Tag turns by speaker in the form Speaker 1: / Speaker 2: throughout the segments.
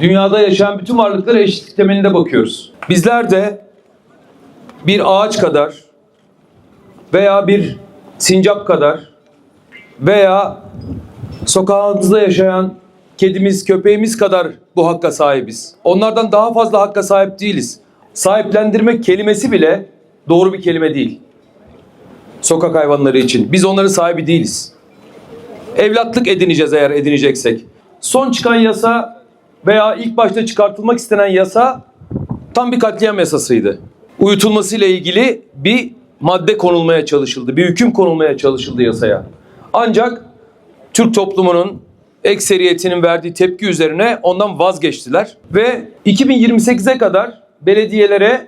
Speaker 1: dünyada yaşayan bütün varlıklara eşitlik temelinde bakıyoruz. Bizler de bir ağaç kadar veya bir sincap kadar veya sokağımızda yaşayan kedimiz, köpeğimiz kadar bu hakka sahibiz. Onlardan daha fazla hakka sahip değiliz. Sahiplendirmek kelimesi bile doğru bir kelime değil. Sokak hayvanları için. Biz onların sahibi değiliz. Evlatlık edineceğiz eğer edineceksek. Son çıkan yasa veya ilk başta çıkartılmak istenen yasa tam bir katliam yasasıydı. Uyutulmasıyla ilgili bir madde konulmaya çalışıldı. Bir hüküm konulmaya çalışıldı yasaya. Ancak Türk toplumunun ekseriyetinin verdiği tepki üzerine ondan vazgeçtiler ve 2028'e kadar belediyelere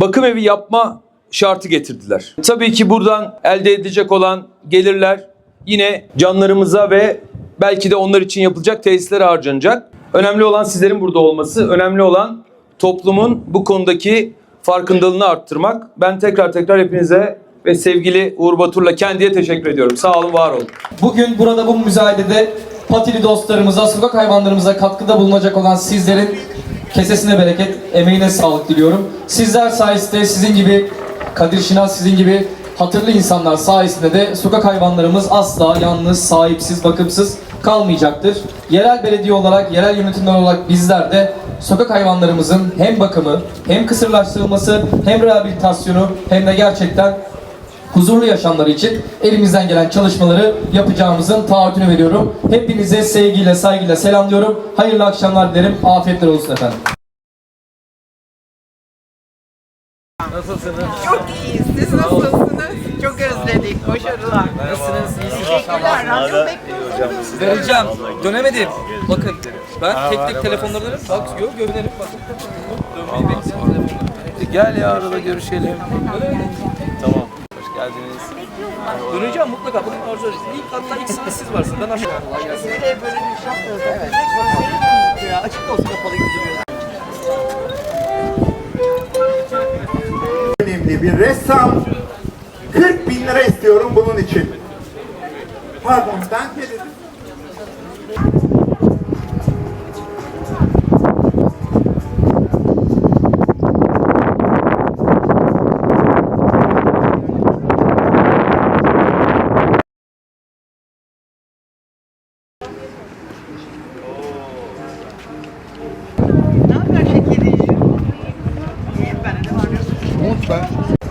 Speaker 1: bakım evi yapma şartı getirdiler. Tabii ki buradan elde edilecek olan gelirler yine canlarımıza ve belki de onlar için yapılacak tesislere harcanacak. Önemli olan sizlerin burada olması, önemli olan toplumun bu konudaki farkındalığını arttırmak. Ben tekrar tekrar hepinize ve sevgili Uğur Batur'la kendiye teşekkür ediyorum. Sağ olun, var olun.
Speaker 2: Bugün burada bu müzayedede patili dostlarımıza, sokak hayvanlarımıza katkıda bulunacak olan sizlerin kesesine bereket, emeğine sağlık diliyorum. Sizler sayesinde sizin gibi Kadir Şinas, sizin gibi hatırlı insanlar sayesinde de sokak hayvanlarımız asla yalnız, sahipsiz, bakımsız kalmayacaktır. Yerel belediye olarak, yerel yönetimler olarak bizler de sokak hayvanlarımızın hem bakımı, hem kısırlaştırılması, hem rehabilitasyonu, hem de gerçekten huzurlu yaşamları için elimizden gelen çalışmaları yapacağımızın taahhütünü veriyorum. Hepinize sevgiyle, saygıyla selamlıyorum. Hayırlı akşamlar dilerim. Afiyetler olsun efendim.
Speaker 3: Çok iyiyiz. Siz nasılsınız? Çok özledik. Başarılar.
Speaker 4: Nasılsınız?
Speaker 3: Teşekkürler. Randevu bekliyorsunuz.
Speaker 4: Vereceğim. Dönemedim. Bakın. Ben tek tek telefonları alırım. Bak gör, görünelim. Bakın. Dönmeyi.
Speaker 5: Gel ya arada görüşelim. Tamam. Hoş geldiniz.
Speaker 4: Döneceğim mutlaka. Bugün arzu ederiz. İlk hatta ilk sınıf siz varsınız. Ben aşağı. Kolay gelsin.
Speaker 3: Açık olsun kapalı gidiyor.
Speaker 6: önemli bir ressam 40 bin lira istiyorum bunun için. Pardon ben dedim.
Speaker 3: Ne haber şekerim? İyiyim ben. Ne var ne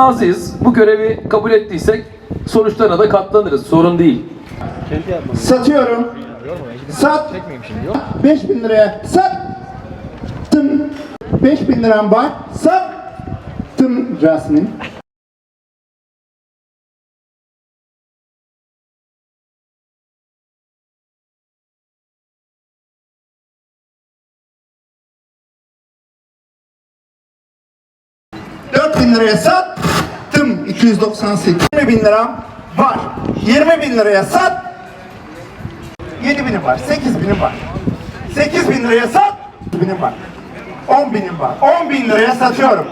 Speaker 1: razıyız. Bu görevi kabul ettiysek sonuçlarına da katlanırız. Sorun değil.
Speaker 6: Satıyorum. Sat. 5000 liraya sattım. 5000 liram var. Sattım Rasmin. 4000 liraya sattım 298 20 bin lira var. 20 bin liraya sat 7 binim var 8 binim var. 8 bin liraya sat binim var. 10 binim var. 10 bin liraya satıyorum.